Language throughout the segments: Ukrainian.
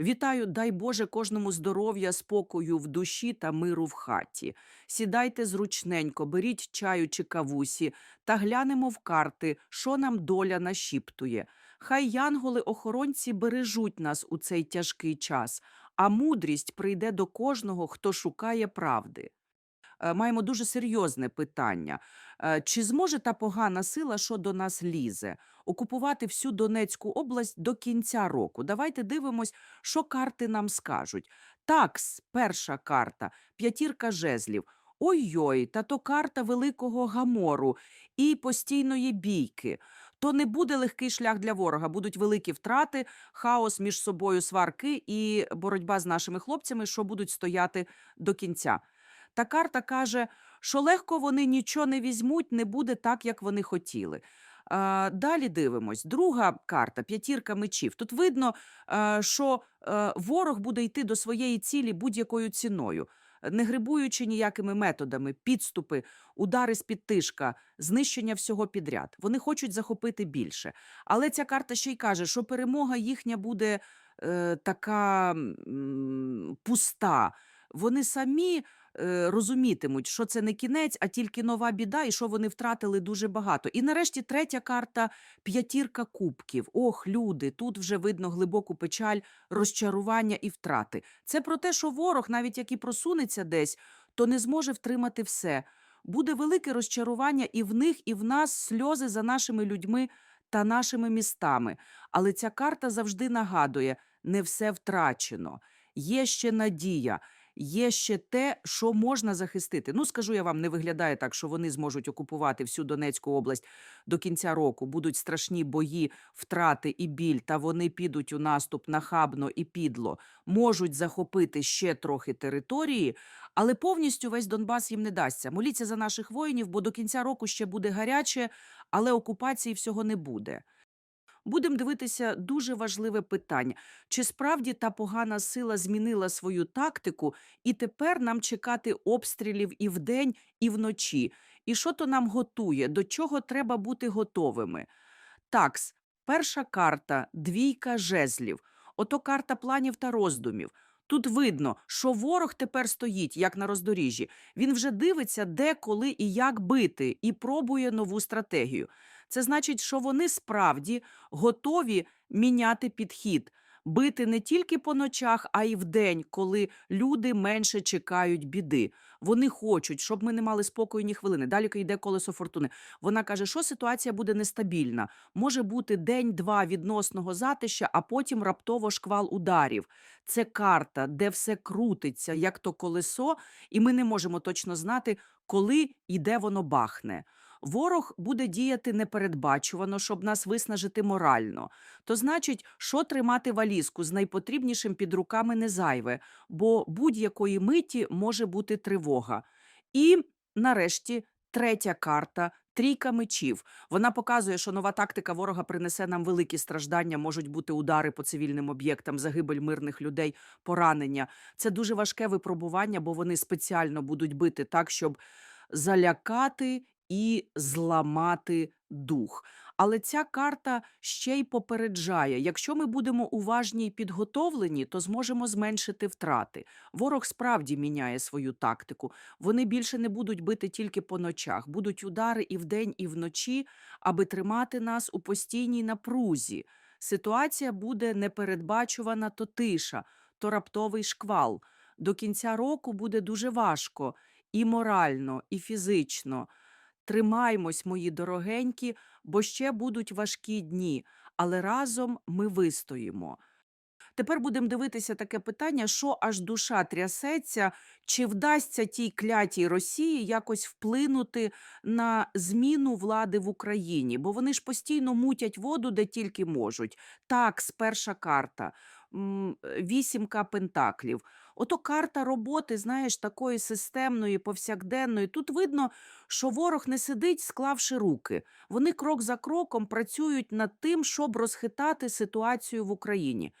Вітаю, дай Боже кожному здоров'я, спокою в душі та миру в хаті. Сідайте зручненько, беріть чаю чи кавусі та глянемо в карти, що нам доля нашіптує. Хай янголи-охоронці бережуть нас у цей тяжкий час, а мудрість прийде до кожного, хто шукає правди. Е, Маємо дуже серйозне питання. Е, Чи зможе та погана сила, що до нас лізе, окупувати всю Донецьку область до кінця року? Давайте дивимось, що карти нам скажуть. Такс, перша карта, п'ятірка жезлів. Ой-ой, та то карта великого гамору і постійної бійки. То не буде легкий шлях для ворога, будуть великі втрати, хаос між собою сварки і боротьба з нашими хлопцями, що будуть стояти до кінця. Та карта каже, що легко вони нічого не візьмуть, не буде так, як вони хотіли. Далі дивимось. Друга карта п'ятірка мечів. Тут видно, е, що е, ворог буде йти до своєї цілі будь-якою ціною, не грибуючи ніякими методами, підступи, удари з підтишка, знищення всього підряд. Вони хочуть захопити більше. Але ця карта ще й каже, що перемога їхня буде е, така пуста. Вони самі е, розумітимуть, що це не кінець, а тільки нова біда, і що вони втратили дуже багато. І нарешті третя карта п'ятірка кубків. Ох, люди, тут вже видно глибоку печаль, розчарування і втрати. Це про те, що ворог, навіть як і просунеться десь, то не зможе втримати все. Буде велике розчарування і в них, і в нас сльози за нашими людьми та нашими містами. Але ця карта завжди нагадує: не все втрачено. Є ще надія, є ще те, що можна захистити. Ну, скажу я вам, не виглядає так, що вони зможуть окупувати всю Донецьку область до кінця року. Будуть страшні бої, втрати і біль, та вони підуть у наступ нахабно і підло. Можуть захопити ще трохи території, але повністю весь Донбас їм не дасться. Моліться за наших воїнів, бо до кінця року ще буде гаряче, але окупації всього не буде. Будемо дивитися дуже важливе питання: чи справді та погана сила змінила свою тактику, і тепер нам чекати обстрілів і вдень, і вночі? І що то нам готує? До чого треба бути готовими? Такс, перша карта двійка жезлів. Ото карта планів та роздумів. Тут видно, що ворог тепер стоїть, як на роздоріжжі. Він вже дивиться, де, коли і як бити, і пробує нову стратегію. Це значить, що вони справді готові міняти підхід, бити не тільки по ночах, а й вдень, коли люди менше чекають біди. Вони хочуть, щоб ми не мали спокою ні хвилини. Далі йде колесо фортуни. Вона каже, що ситуація буде нестабільна. Може бути день-два відносного затища, а потім раптово шквал ударів. Це карта, де все крутиться, як то колесо, і ми не можемо точно знати, коли і де воно бахне. Ворог буде діяти непередбачувано, щоб нас виснажити морально. То значить, що тримати валізку з найпотрібнішим під руками не зайве, бо будь-якої миті може бути тривога. І нарешті третя карта. Трійка мечів. Вона показує, що нова тактика ворога принесе нам великі страждання, можуть бути удари по цивільним об'єктам, загибель мирних людей, поранення. Це дуже важке випробування, бо вони спеціально будуть бити так, щоб залякати і зламати дух. Але ця карта ще й попереджає: якщо ми будемо уважні і підготовлені, то зможемо зменшити втрати. Ворог справді міняє свою тактику. Вони більше не будуть бити тільки по ночах, будуть удари і вдень, і вночі, аби тримати нас у постійній напрузі. Ситуація буде непередбачувана, то тиша, то раптовий шквал. До кінця року буде дуже важко і морально, і фізично. Тримаймось, мої дорогенькі, бо ще будуть важкі дні, але разом ми вистоїмо. Тепер будемо дивитися таке питання, що аж душа трясеться, чи вдасться тій клятій Росії якось вплинути на зміну влади в Україні, бо вони ж постійно мутять воду, де тільки можуть. Так, перша карта, вісімка пентаклів. Ото карта роботи, знаєш, такої системної, повсякденної. Тут видно, що ворог не сидить, склавши руки. Вони крок за кроком працюють над тим, щоб розхитати ситуацію в Україні.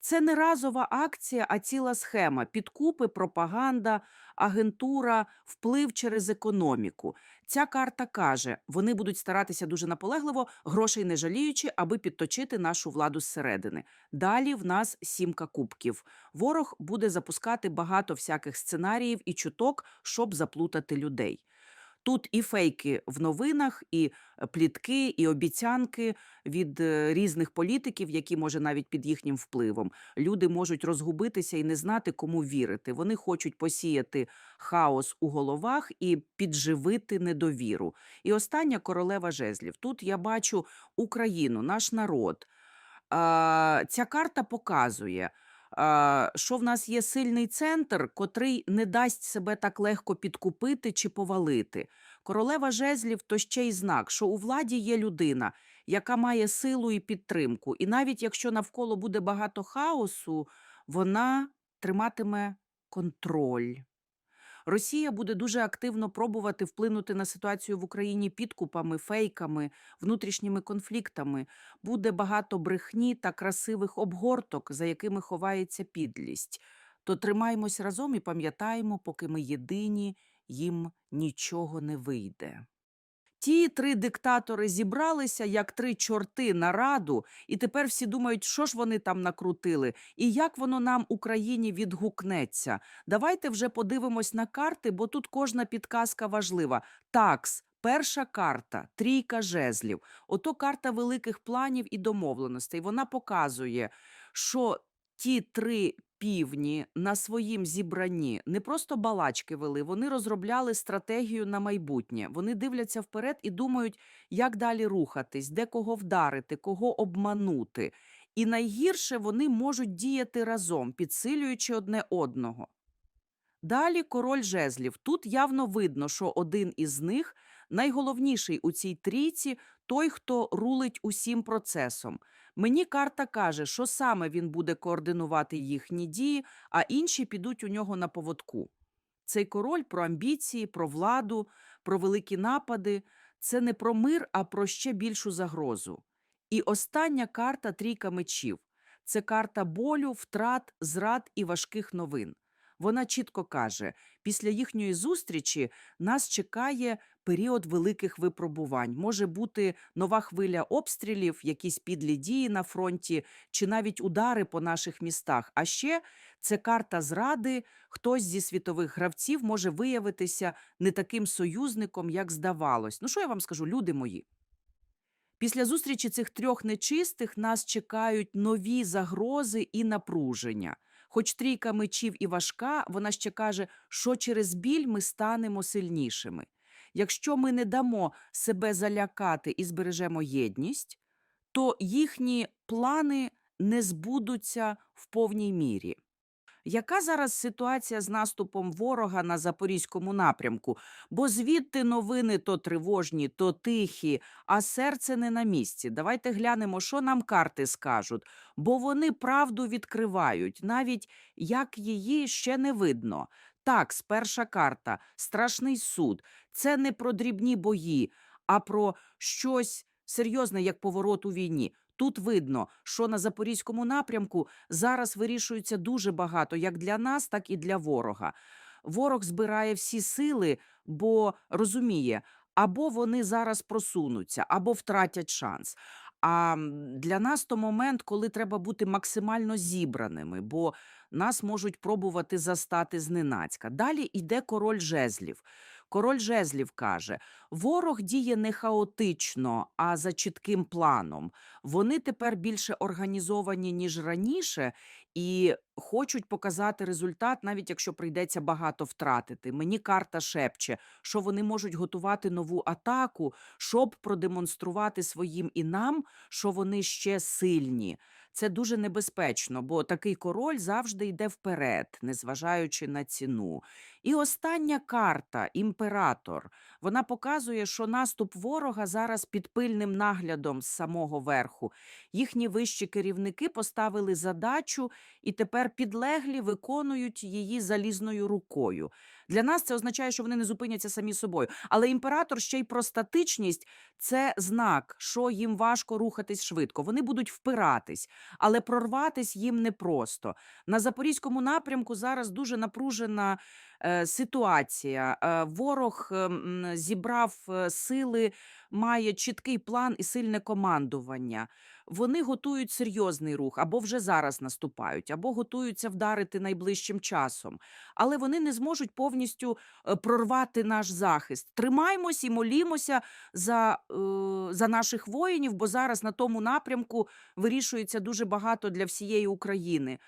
Це не разова акція, а ціла схема: підкупи, пропаганда, агентура, вплив через економіку. Ця карта каже, вони будуть старатися дуже наполегливо, грошей не жаліючи, аби підточити нашу владу зсередини. Далі в нас сімка кубків. Ворог буде запускати багато всяких сценаріїв і чуток, щоб заплутати людей. Тут і фейки в новинах, і е, плітки, і обіцянки від е, різних політиків, які може навіть під їхнім впливом. Люди можуть розгубитися і не знати, кому вірити. Вони хочуть посіяти хаос у головах і підживити недовіру. І остання королева жезлів. Тут я бачу Україну, наш народ. Ця карта показує, а, що в нас є сильний центр, котрий не дасть себе так легко підкупити чи повалити. Королева жезлів то ще й знак, що у владі є людина, яка має силу і підтримку. І навіть якщо навколо буде багато хаосу, вона триматиме контроль. Росія буде дуже активно пробувати вплинути на ситуацію в Україні підкупами, фейками, внутрішніми конфліктами. Буде багато брехні та красивих обгорток, за якими ховається підлість. То тримаємось разом і пам'ятаємо, поки ми єдині, їм нічого не вийде. Ті три диктатори зібралися як три чорти на раду, і тепер всі думають, що ж вони там накрутили, і як воно нам, Україні, відгукнеться. Давайте вже подивимось на карти, бо тут кожна підказка важлива. Такс, перша карта, трійка жезлів. Ото карта великих планів і домовленостей. Вона показує, що ті три півні на своїм зібранні не просто балачки вели, вони розробляли стратегію на майбутнє. Вони дивляться вперед і думають, як далі рухатись, де кого вдарити, кого обманути. І найгірше вони можуть діяти разом, підсилюючи одне одного. Далі король жезлів. Тут явно видно, що один із них найголовніший у цій трійці той, хто рулить усім процесом. Мені карта каже, що саме він буде координувати їхні дії, а інші підуть у нього на поводку. Цей король про амбіції, про владу, про великі напади це не про мир, а про ще більшу загрозу. І остання карта трійка мечів це карта болю, втрат, зрад і важких новин. Вона чітко каже: після їхньої зустрічі нас чекає період великих випробувань. Може бути нова хвиля обстрілів, якісь підлі дії на фронті, чи навіть удари по наших містах. А ще це карта зради. Хтось зі світових гравців може виявитися не таким союзником, як здавалось. Ну що я вам скажу, люди мої? Після зустрічі цих трьох нечистих нас чекають нові загрози і напруження. Хоч трійка мечів і важка, вона ще каже, що через біль ми станемо сильнішими. Якщо ми не дамо себе залякати і збережемо єдність, то їхні плани не збудуться в повній мірі. Яка зараз ситуація з наступом ворога на запорізькому напрямку? Бо звідти новини то тривожні, то тихі, а серце не на місці. Давайте глянемо, що нам карти скажуть, бо вони правду відкривають, навіть як її ще не видно. Так, перша карта, страшний суд. Це не про дрібні бої, а про щось серйозне, як поворот у війні. Тут видно, що на запорізькому напрямку зараз вирішується дуже багато як для нас, так і для ворога. Ворог збирає всі сили, бо розуміє, або вони зараз просунуться, або втратять шанс. А для нас то момент, коли треба бути максимально зібраними, бо нас можуть пробувати застати зненацька. Далі йде король жезлів. Король жезлів каже: ворог діє не хаотично, а за чітким планом. Вони тепер більше організовані, ніж раніше, і хочуть показати результат, навіть якщо прийдеться багато втратити. Мені карта шепче, що вони можуть готувати нову атаку, щоб продемонструвати своїм і нам, що вони ще сильні. Це дуже небезпечно, бо такий король завжди йде вперед, незважаючи на ціну. І остання карта імператор. Вона показує, що наступ ворога зараз під пильним наглядом з самого верху. Їхні вищі керівники поставили задачу, і тепер підлеглі виконують її залізною рукою. Для нас це означає, що вони не зупиняться самі собою. Але імператор ще й про статичність це знак, що їм важко рухатись швидко. Вони будуть впиратись. Але прорватись їм непросто. На Запорізькому напрямку зараз дуже напружена е, ситуація. Е, ворог е, зібрав е, сили, має чіткий план і сильне командування. Вони готують серйозний рух, або вже зараз наступають, або готуються вдарити найближчим часом. Але вони не зможуть повністю е, прорвати наш захист. Тримаймось і молімося за, е, за наших воїнів, бо зараз на тому напрямку вирішується дуже багато для всієї України.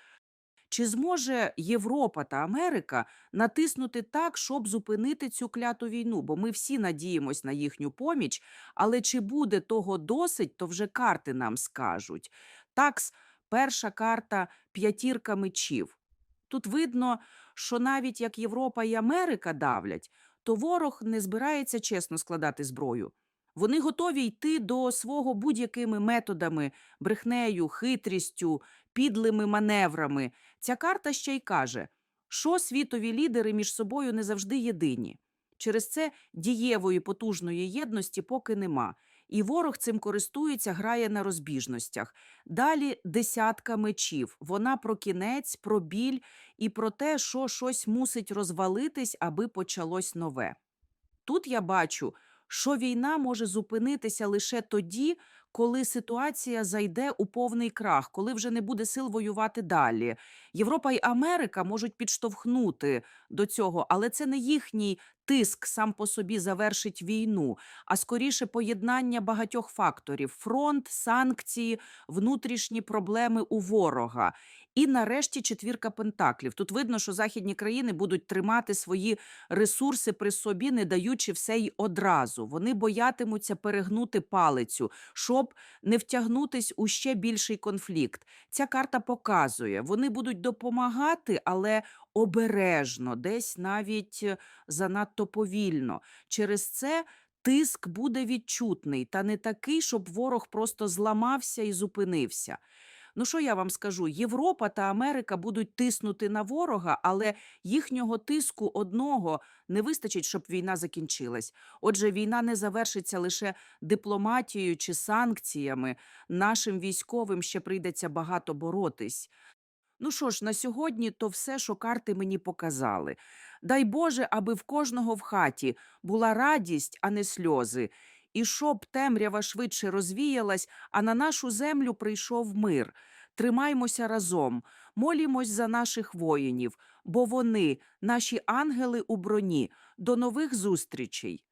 Чи зможе Європа та Америка натиснути так, щоб зупинити цю кляту війну? Бо ми всі надіємось на їхню поміч, але чи буде того досить, то вже карти нам скажуть. Такс, перша карта п'ятірка мечів. Тут видно, що навіть як Європа і Америка давлять, то ворог не збирається чесно складати зброю. Вони готові йти до свого будь-якими методами, брехнею, хитрістю, підлими маневрами. Ця карта ще й каже, що світові лідери між собою не завжди єдині. Через це дієвої потужної єдності поки нема. І ворог цим користується, грає на розбіжностях. Далі десятка мечів. Вона про кінець, про біль і про те, що щось мусить розвалитись, аби почалось нове. Тут я бачу, що війна може зупинитися лише тоді, коли ситуація зайде у повний крах, коли вже не буде сил воювати далі. Європа і Америка можуть підштовхнути до цього, але це не їхній тиск сам по собі завершить війну, а скоріше поєднання багатьох факторів: фронт, санкції, внутрішні проблеми у ворога. І нарешті четвірка пентаклів. Тут видно, що західні країни будуть тримати свої ресурси при собі, не даючи все й одразу. Вони боятимуться перегнути палицю, щоб не втягнутись у ще більший конфлікт. Ця карта показує, вони будуть допомагати, але обережно, десь навіть е, занадто повільно. Через це. Тиск буде відчутний, та не такий, щоб ворог просто зламався і зупинився. Ну що я вам скажу? Європа та Америка будуть тиснути на ворога, але їхнього тиску одного не вистачить, щоб війна закінчилась. Отже, війна не завершиться лише дипломатією чи санкціями. Нашим військовим ще прийдеться багато боротись. Ну що ж, на сьогодні то все, що карти мені показали. Дай Боже, аби в кожного в хаті була радість, а не сльози, і щоб темрява швидше розвіялась, а на нашу землю прийшов мир. Тримаймося разом, молімось за наших воїнів, бо вони, наші ангели у броні. До нових зустрічей.